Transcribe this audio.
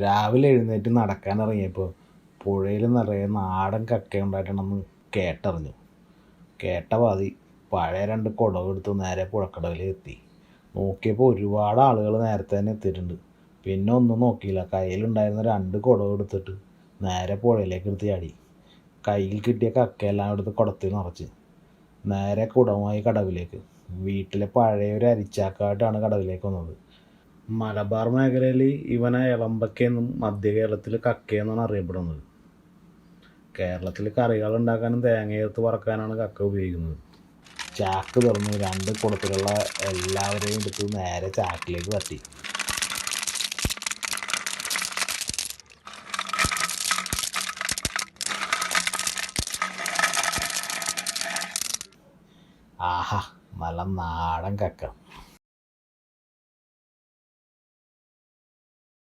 രാവിലെ എഴുന്നേറ്റ് നടക്കാൻ ഇറങ്ങിയപ്പോൾ പുഴയിൽ നിറയെ നാടൻ കക്ക ഉണ്ടായിട്ടുണ്ടെന്ന് കേട്ടറിഞ്ഞു. കേട്ട പാതി പഴയ രണ്ട് കുടവെടുത്ത് നേരെ പുഴക്കടവിൽ എത്തി. നോക്കിയപ്പോൾ ഒരുപാട് ആളുകൾ നേരത്തെ തന്നെ എത്തിയിട്ടുണ്ട്. പിന്നെ ഒന്നും നോക്കിയില്ല. കയ്യിലുണ്ടായിരുന്ന രണ്ട് കുടവ് എടുത്തിട്ട് നേരെ പുഴയിലേക്ക് എടുത്ത് ചാടി. കയ്യിൽ കിട്ടിയ കക്കയെല്ലാം എടുത്ത് കുടത്തിൽ നിറച്ച്. നേരെ കുടമായി കടവിലേക്ക്. വീട്ടിലെ പഴയ ഒരു അരിച്ചാക്കായിട്ടാണ് കടവിലേക്ക് വന്നത്. മലബാർ മേഖലയിൽ ഇവനെ ഇളമ്പക്കയെന്നും മധ്യ കേരളത്തിൽ കക്കയെന്നാണ് അറിയപ്പെടുന്നത്. കേരളത്തിൽ കറികൾ ഉണ്ടാക്കാനും തേങ്ങയെടുത്ത് വറക്കാനാണ് കക്ക ഉപയോഗിക്കുന്നത്. ചാക്ക് തുറന്നു രണ്ട് കുടത്തിലുള്ള എല്ലാവരെയും എടുത്ത് നേരെ ചാക്കിലേക്ക് തട്ടി ആഹാ നല്ല നാടൻ കക്ക.